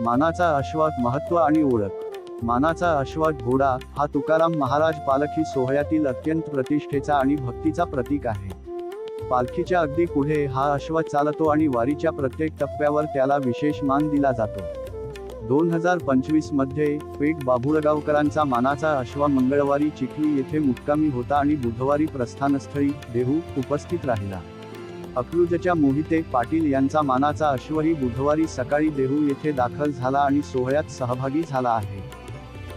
मानाचा अश्वात महत्त्व आणि ओळख. मानाचा अश्वात घोडा हा तुकाराम महाराज पालखी सोहळ्यातील अत्यंत प्रतिष्ठेचा आणि भक्तीचा प्रतीक आहे. पालखीच्या अगदी पुढे हा अश्व चालतो आणि वारीच्या प्रत्येक टप्प्यावर त्याला विशेष मान दिला जातो. दोन हजार पंचवीसमध्ये पेठ बाभुळगावकरांचा मानाचा अश्वा मंगळवारी चिखली येथे मुक्कामी होता आणि बुधवारी प्रस्थानस्थळी देहू उपस्थित राहिला. अकलूजच्या मोहिते पाटील यांचा मानाचा अश्वही बुधवारी सकाळी देहू येथे दाखल झाला आणि सोहळ्यात सहभागी झाला आहे.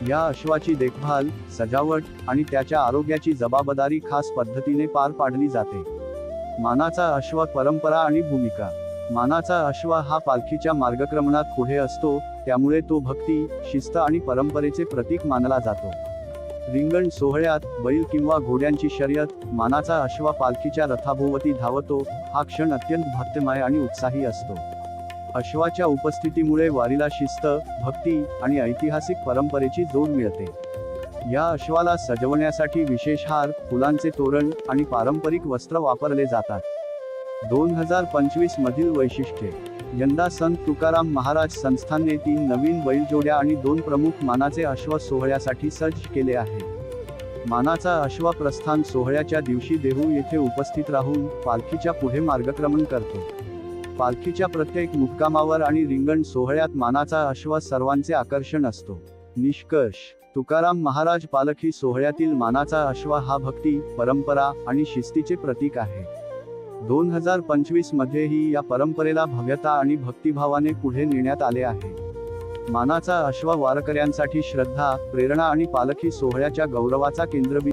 या अश्वाची देखभाल सजावट आणि त्याच्या आरोग्याची जबाबदारी खास पद्धतीने पार पाडली जाते. मानाचा अश्व परंपरा आणि भूमिका. मानाचा अश्व हा पालखीच्या मार्गक्रमणात पुढे असतो त्यामुळे तो भक्ती शिस्त आणि परंपरेचे प्रतीक मानला जातो. रिंगण सोहळ्यात बैल किंवा घोड्यांची शर्यत मानाचा अश्वा पालखीच्या रथाभोवती धावतो हा क्षण अत्यंत भक्तमय आणि उत्साही असतो. अश्वाच्या उपस्थितीमुळे वारीला शिस्त भक्ती आणि ऐतिहासिक परंपरेची जोड मिळते. या अश्वाला सजवण्यासाठी विशेष हार फुलांचे तोरण आणि पारंपरिक वस्त्र वापरले जातात. दोन हजार पंचवीस मधील वैशिष्ट्ये. यंदा संत तुकाराम महाराज संस्थानने तीन नवीन बैलजोड्या आणि दोन प्रमुख मानाचे अश्व सोहळ्यासाठी सज्ज केले आहे. मानाचा अश्व प्रस्थान सोहळ्याच्या दिवशी देहू येथे उपस्थित राहून पालखीच्या पुढे मार्गक्रमण करतो. पालखीच्या प्रत्येक मुक्कामावर आणि रिंगण सोहळ्यात मानाचा अश्व सर्वांचे आकर्षण असतो. निष्कर्ष तुकाराम महाराज पालखी सोहळ्यातील मानाचा अश्व हा भक्ती परंपरा आणि शिस्तीचे प्रतीक आहे. दोन हजार पंचवीस मध्येही या परंपरेला भव्यता आणि भक्तिभावाने पुढे नेण्यात आले आहे. मानाचा अश्व वारकऱ्यांसाठी श्रद्धा प्रेरणा आणि पालखी सोहळ्याच्या गौरवाचा केंद्रबिंदू